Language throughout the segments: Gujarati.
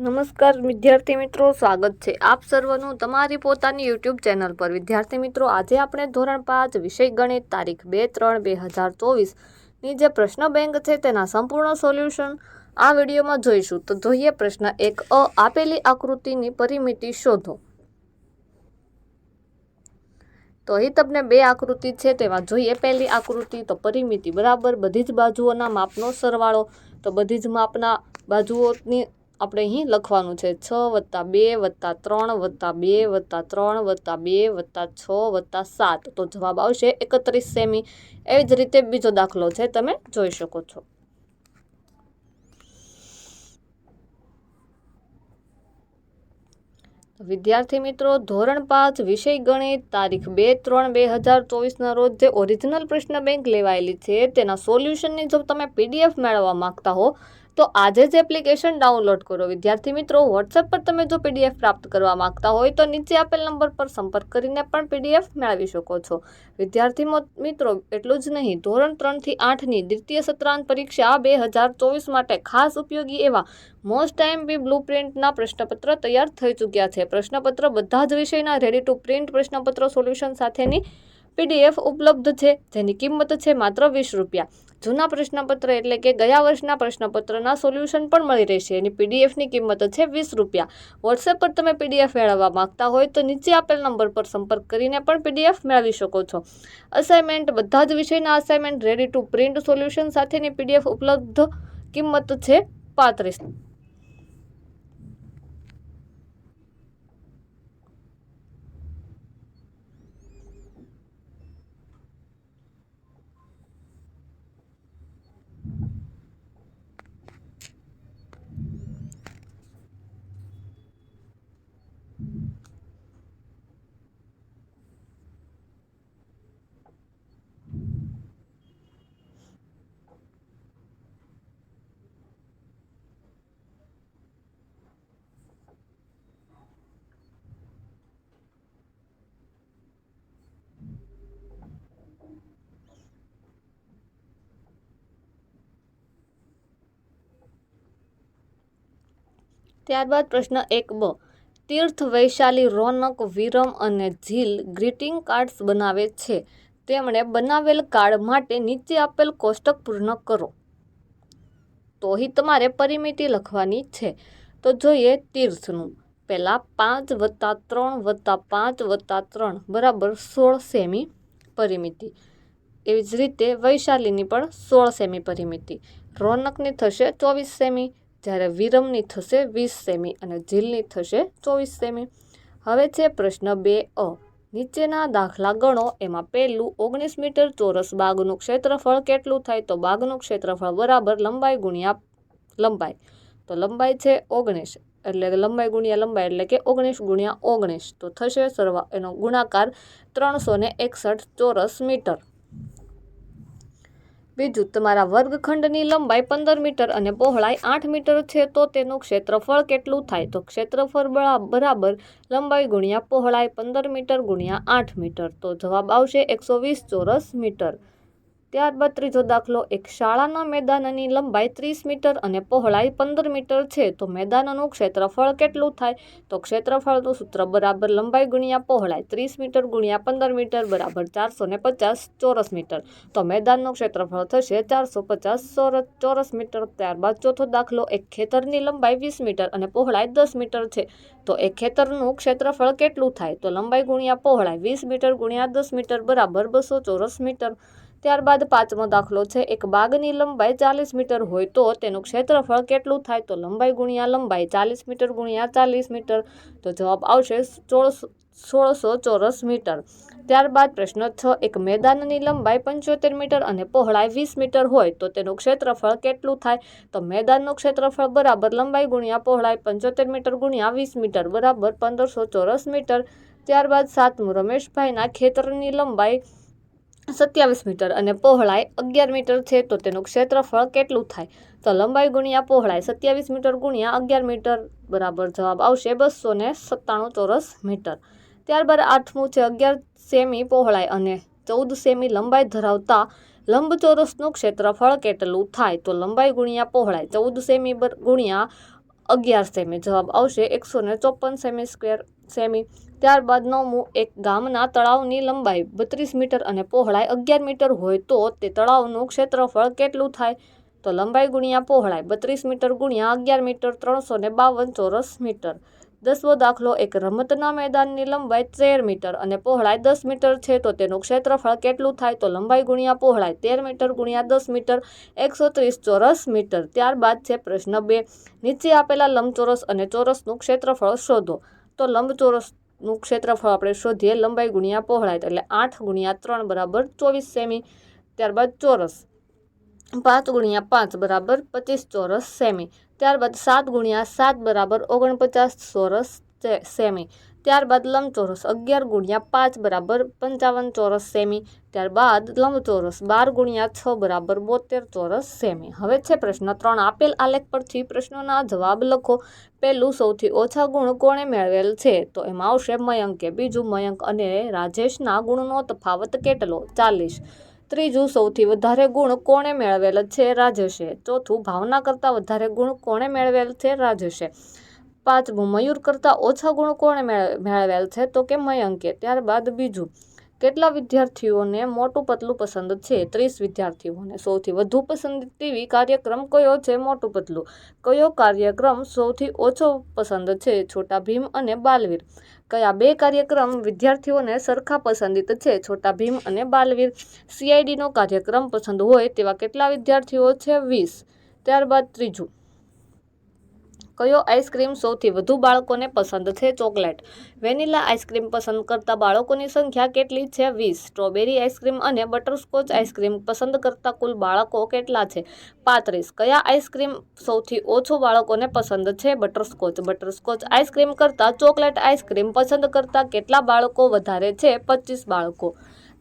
નમસ્કાર વિદ્યાર્થી મિત્રો, સ્વાગત છે આપ સર્વનું તમારી પોતાની યુટ્યુબ ચેનલ પર. વિદ્યાર્થી મિત્રો, આજે આપણે ધોરણ પાંચ, વિષય ગણિત, તારીખ બે ત્રણ બે હજાર ચોવીસની જે પ્રશ્ન બેંક છે તેના સંપૂર્ણ સોલ્યુશન આ વિડીયોમાં જોઈશું. તો જોઈએ પ્રશ્ન એક, અ, આપેલી આકૃતિની પરિમિતિ શોધો. તો અહીં તમને બે આકૃતિ છે તેમાં જોઈએ પહેલી આકૃતિ, તો પરિમિતિ બરાબર બધી જ બાજુઓના માપનો સરવાળો. તો બધી જ માપના બાજુઓની આપણે અહીં લખવાનું છે છ વત્તા બે વત્તા ત્રણ વત્તા બે વત્તા ત્રણ વત્તા બે વત્તા છ વત્તા સાત. તો જવાબ આવશે એકત્રીસ સેમી. એવી જ રીતે બીજો દાખલો છે તમે જોઈ શકો છો. વિદ્યાર્થી મિત્રો, ધોરણ પાંચ, વિષય ગણિત, તારીખ બે ત્રણ બે હજાર ચોવીસના રોજ જે ઓરિજિનલ પ્રશ્ન બેંક લેવાયેલી છે, તેના સોલ્યુશનની જો તમે પીડીએફ મેળવવા માગતા હો તો આજે જ એપ્લિકેશન ડાઉનલોડ કરો. વિદ્યાર્થી મિત્રો વોટ્સએપ પર તમે જો પીડીએફ પ્રાપ્ત કરવા માંગતા હોય તો નીચે આપેલ નંબર પર સંપર્ક કરીને પણ પીડીએફ મેળવી શકો છો. વિદ્યાર્થી મિત્રો, એટલું જ નહીં. ધોરણ ત્રણથી આઠની દ્વિતીય સત્રાંત પરીક્ષા બે હજાર ચોવીસ માટે ખાસ ઉપયોગી એવા મોસ્ટ ટાઈમ બી બ્લુ પ્રિન્ટના પ્રશ્નપત્ર તૈયાર થઈ ચૂક્યા છે. પ્રશ્નપત્ર બધા જ વિષયના રેડી ટુ પ્રિન્ટ પ્રશ્નપત્ર સોલ્યુશન સાથેની પીડીએફ ઉપલબ્ધ છે. જેની કિંમત છે માત્ર વીસ રૂપિયા. જૂના પ્રશ્નપત્ર એટલે કે ગયા વર્ષના પ્રશ્નપત્રના સોલ્યુશન પણ મળી રહેશે. એની પીડીએફની કિંમત છે વીસ રૂપિયા. વોટ્સએપ પર તમે પીડીએફ મેળવવા માંગતા હોય તો નીચે આપેલ નંબર પર સંપર્ક કરીને પણ પીડીએફ મેળવી શકો છો. અસાઇનમેન્ટ બધા જ વિષયના assignment ready to print solution સાથેની પીડીએફ ઉપલબ્ધ કિંમત છે પાંત્રીસ. ત્યારબાદ પ્રશ્ન એક બ. તીર્થ વૈશાલી રોનક, વિરમ અને ઝીલ ગ્રીટિંગ કાર્ડ્સ બનાવે છે. તેમણે બનાવેલ કાર્ડ માટે નીચે આપેલ કોષ્ટક પૂર્ણ કરો. તો અહીં તમારે પરિમિતિ લખવાની છે. તો જોઈએ તીર્થનું. પહેલાં પાંચ વત્તા ત્રણ વત્તા પાંચ વત્તા ત્રણ બરાબર સોળ સેમી પરિમિતિ. એવી જ રીતે વૈશાલીની પણ સોળ સેમી પરિમિતિ. રોનકની થશે ચોવીસ સેમી. જ્યારે વિરમની થશે વીસ સેમી અને ઝીલની થશે ચોવીસ સેમી. હવે છે પ્રશ્ન બે અ. નીચેના દાખલા ગણો. એમાં પહેલું ઓગણીસ મીટર ચોરસ બાગનું ક્ષેત્રફળ કેટલું થાય? તો બાગનું ક્ષેત્રફળ બરાબર લંબાઈ ગુણ્યા લંબાઈ. તો લંબાઈ છે ઓગણીસ. એટલે લંબાઈ ગુણ્યા લંબાઈ એટલે કે ઓગણીસ ગુણ્યા ઓગણીસ. તો થશે સરવા, એનો ગુણાકાર ત્રણસો ને એકસઠ ચોરસ મીટર. બીજું તમારા વર્ગખંડની લંબાઈ પંદર મીટર અને પહોળાઈ આઠ મીટર છે, તો તેનું ક્ષેત્રફળ કેટલું થાય? તો ક્ષેત્રફળ બરાબર લંબાઈ ગુણ્યા પહોળાઈ પંદર મીટર ગુણ્યા આઠ મીટર. તો જવાબ આવશે એકસો વીસ ચોરસ મીટર. ત્યારબાદ ત્રીજો દાખલો, એક શાળાના મેદાનની લંબાઈ ત્રીસ મીટર અને પહોળાઈ પંદર મીટર છે. તો મેદાનનું ક્ષેત્રફળ કેટલું થાય? તો ક્ષેત્રફળનું સૂત્ર બરાબર લંબાઈ ગુણ્યા પહોળાઈ ત્રીસ મીટર ગુણ્યા પંદર મીટર બરાબર ચારસો ને પચાસ ચોરસ મીટર. તો મેદાનનું ક્ષેત્રફળ થશે ચારસો પચાસ ચોરસ ચોરસ મીટર. ત્યારબાદ ચોથો દાખલો, એક ખેતરની લંબાઈ વીસ મીટર અને પહોળાઈ દસ મીટર છે. તો એક ખેતરનું ક્ષેત્રફળ કેટલું થાય? તો લંબાઈ ગુણ્યા પહોળાઈ વીસ મીટર ગુણ્યા દસ મીટર બરાબર બસો ચોરસ મીટર. ત્યારબાદ પાંચમો દાખલો છે. એક બાગની લંબાઈ ચાલીસ મીટર હોય તો તેનું ક્ષેત્રફળ કેટલું થાય? તો લંબાઈ ગુણ્યા લંબાઈ ચાલીસ મીટર ગુણ્યા ચાલીસ મીટર. તો જવાબ આવશે સોળસો ચોરસ મીટર. ત્યારબાદ પ્રશ્ન છ. એક મેદાનની લંબાઈ પંચોતેર મીટર અને પહોળાઈ વીસ મીટર હોય તો તેનું ક્ષેત્રફળ કેટલું થાય? તો મેદાનનું ક્ષેત્રફળ બરાબર લંબાઈ ગુણ્યા પહોળાઈ પંચોતેર મીટર ગુણ્યા વીસ મીટર બરાબર પંદરસો ચોરસ મીટર. ત્યારબાદ સાતમું રમેશભાઈના ખેતરની લંબાઈ સત્યાવીસ મીટર અને પહોળાઈ અગિયાર મીટર છે તો તેનું ક્ષેત્રફળ કેટલું થાય? તો લંબાઈ ગુણ્યા પહોળાઈ સત્યાવીસ મીટર ગુણ્યા અગિયાર મીટર બરાબર જવાબ આવશે બસો ને સત્તાણું ચોરસ મીટર. ત્યારબાદ આઠમું છે અગિયાર સેમી પહોળાઈ અને ચૌદ સેમી લંબાઈ ધરાવતા લંબચોરસનું ક્ષેત્રફળ કેટલું થાય? તો લંબાઈ ગુણ્યા પહોળાઈ ચૌદ સેમી ગુણ્યા અગિયાર સેમી જવાબ આવશે એકસો ને ચોપન સેમી સ્ક્વેર સેમી ત્યારબાદ નવમું એક ગામના તળાવની લંબાઈ બત્રીસ મીટર અને પહોળાઈ અગિયાર મીટર હોય તો તે તળાવનું ક્ષેત્રફળ કેટલું થાય? તો લંબાઈ ગુણ્યા પહોળાઈ બત્રીસ મીટર ગુણ્યા અગિયાર મીટર ત્રણસો ને બાવન ચોરસ મીટર. દસમો દાખલો એક રમતના મેદાનની લંબાઈ તેર મીટર અને પહોળાઈ દસ મીટર છે તો તેનું ક્ષેત્રફળ કેટલું થાય? તો લંબાઈ ગુણ્યા પહોળાઈ તેર મીટર ગુણ્યા દસ મીટર એકસો ત્રીસ ચોરસ મીટર. ત્યારબાદ છે પ્રશ્ન બે. નીચે આપેલા લંબચોરસ અને ચોરસનું ક્ષેત્રફળ શોધો. તો લંબચોરસનું ક્ષેત્રફળ આપણે શોધીએ, લંબાઈ ગુણ્યા પહોળાઈ એટલે આઠ ગુણ્યા ત્રણ બરાબર ચોવીસ સેમી, ત્યારબાદ ચોરસ. પાંચ ગુણ્યા પાંચ બરાબર પચીસ ચોરસ સેમી, ત્યારબાદ સાત ગુણ્યા સાત બરાબર ઓગણપચાસ ચોરસ સેમી. ત્યારબાદ લંબચોરસ અગિયાર ગુણ્યા પાંચ બરાબર પંચાવન ચોરસ સેમી. ત્યારબાદ લંબચોરસ બાર ગુણ્યા છ બરાબર બોતેર ચોરસ સેમી. હવે છે પ્રશ્ન ત્રણ. આપેલ આલેખ પરથી પ્રશ્નોના જવાબ લખો. પહેલું સૌથી ઓછા ગુણ કોણે મેળવેલ છે? તો એમાં આવશે મયંકે. બીજું મયંક અને રાજેશના ગુણનો તફાવત કેટલો? ચાલીસ. ત્રીજું સૌથી વધારે ગુણ કોણે મેળવેલ છે રાજેશે? ચોથું ભાવના કરતાં વધારે ગુણ કોણે મેળવેલ છે રાજેશે? પાંચમું મયુર કરતાં ઓછા ગુણ કોણે મેળ- મેળવેલ છે? તો કે મયંકે ત્યારબાદ બીજું. કેટલા વિદ્યાર્થીઓને મોટું પતલું પસંદ છે? ત્રીસ વિદ્યાર્થીઓને સૌથી વધુ પસંદ ટીવી કાર્યક્રમ કયો છે મોટું પતલું? કયો કાર્યક્રમ સૌથી ઓછો પસંદ છે? છોટા ભીમ અને બાલવીર. કયા બે કાર્યક્રમ વિદ્યાર્થીઓને સરખા પસંદિત છે? છોટા ભીમ અને બાલવીર. સીઆઈડીનો કાર્યક્રમ પસંદ હોય તેવા કેટલા વિદ્યાર્થીઓ છે? વીસ. ત્યારબાદ ત્રીજું. કયો આઈસ્ક્રીમ સૌથી વધુ બાળકોને પસંદ છે? ચોકલેટ. વેનીલા આઈસ્ક્રીમ પસંદ કરતા બાળકોની સંખ્યા કેટલી છે? વીસ. સ્ટ્રોબેરી આઈસ્ક્રીમ અને બટરસ્કોચ આઈસ્ક્રીમ પસંદ કરતા કુલ બાળકો કેટલા છે? પાંત્રીસ. કયા આઈસ્ક્રીમ સૌથી ઓછો બાળકોને પસંદ છે? બટરસ્કોચ. બટરસ્કોચ આઈસ્ક્રીમ કરતાં ચોકલેટ આઈસ્ક્રીમ પસંદ કરતા કેટલા બાળકો વધારે છે? પચીસ બાળકો.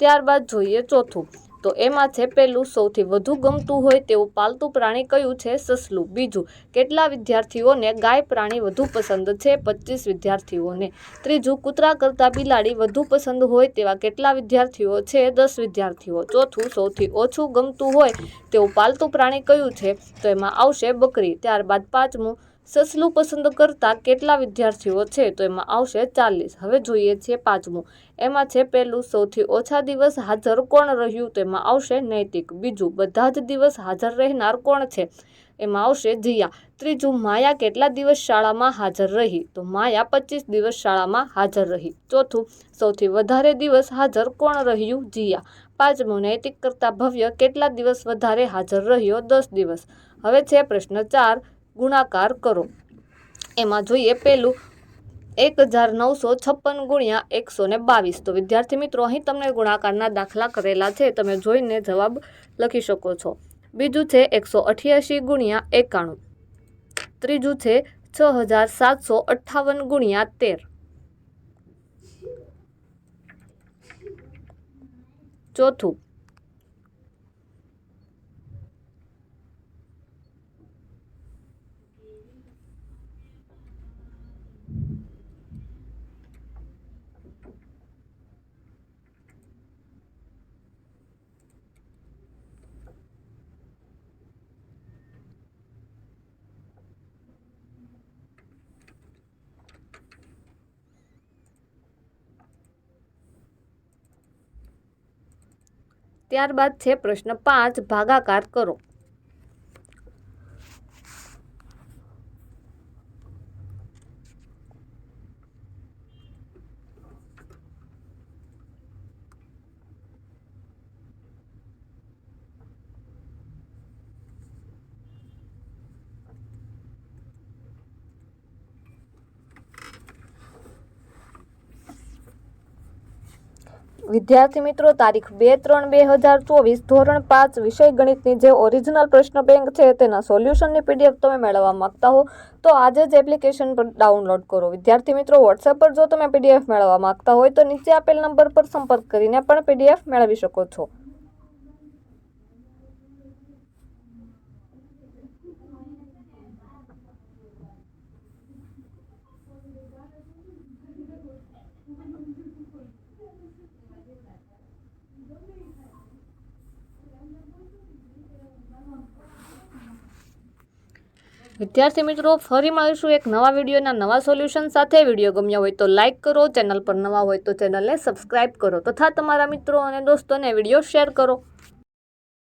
ત્યારબાદ જોઈએ ચોથું. તો એમાં છે પહેલું સૌથી વધુ ગમતું હોય તેવું પાલતુ પ્રાણી કયું છે? સસલું. બીજું, કેટલા વિદ્યાર્થીઓને ગાય પ્રાણી વધુ પસંદ છે? પચીસ વિદ્યાર્થીઓને. ત્રીજું, કૂતરા કરતાં બિલાડી વધુ પસંદ હોય તેવા કેટલા વિદ્યાર્થીઓ છે? દસ વિદ્યાર્થીઓ. ચોથું, સૌથી ઓછું ગમતું હોય તેવું પાલતુ પ્રાણી કયું છે? તો એમાં આવશે બકરી. ત્યારબાદ પાંચમું સસલું પસંદ કરતા કેટલા વિદ્યાર્થીઓ છે તો એમાં આવશે ચાલીસ. હવે જોઈએ છીએ પાંચમું. એમાં છે પહેલું સૌથી ઓછા દિવસ હાજર કોણ રહ્યું તો એમાં આવશે નૈતિક. બીજું, બધા જ દિવસ હાજર રહેનાર કોણ છે? એમાં આવશે જીયા. ત્રીજું, માયા કેટલા દિવસ શાળામાં હાજર રહી? તો માયા પચીસ દિવસ શાળામાં હાજર રહી. ચોથું, સૌથી વધારે દિવસ હાજર કોણ રહ્યું? જીયા. પાંચમું, નૈતિક કરતાં ભવ્ય કેટલા દિવસ વધારે હાજર રહ્યો? દસ દિવસ. હવે છે પ્રશ્ન ચાર. ગુણાકાર કરો. એમાં જોઈએ પહેલું એક હજાર નવસો છપ્પન ગુણ્યા એકસો ને બાવીસ. તો વિદ્યાર્થી મિત્રો, અહીં તમને ગુણાકારના દાખલા કરેલા છે. તમે જોઈને જવાબ લખી શકો છો. બીજું છે એકસો અઠ્યાસી ગુણ્યા એકાણું. ત્રીજું છે છ હજાર સાતસો અઠ્ઠાવન ગુણ્યા તેર. ચોથું ત્યારબાદ છે પ્રશ્ન પાંચ ભાગાકાર કરો. વિદ્યાર્થી મિત્રો, તારીખ બે ત્રણ બે હજાર ચોવીસ, ધોરણ પાંચ, વિષય ગણિતની જે ઓરિજિનલ પ્રશ્ન બેંક છે, તેના સોલ્યુશનની પીડીએફ તમે મેળવવા માંગતા હો, તો આજે જ એપ્લિકેશન પર ડાઉનલોડ કરો. વિદ્યાર્થી મિત્રો વોટ્સએપ પર જો તમે પીડીએફ મેળવવા માંગતા હોય, તો નીચે આપેલ નંબર પર સંપર્ક કરીને પણ પીડીએફ મેળવી શકો છો. વિદ્યાર્થી મિત્રો, ફરી મળીશું એક નવા વિડીયોના નવા સોલ્યુશન સાથે. વીડિયો ગમ્યો હોય તો લાઇક કરો, ચેનલ પર નવા હોય તો ચેનલને સબસ્ક્રાઇબ કરો. તથા તમારા મિત્રો અને દોસ્તોને વીડિયો શેર કરો.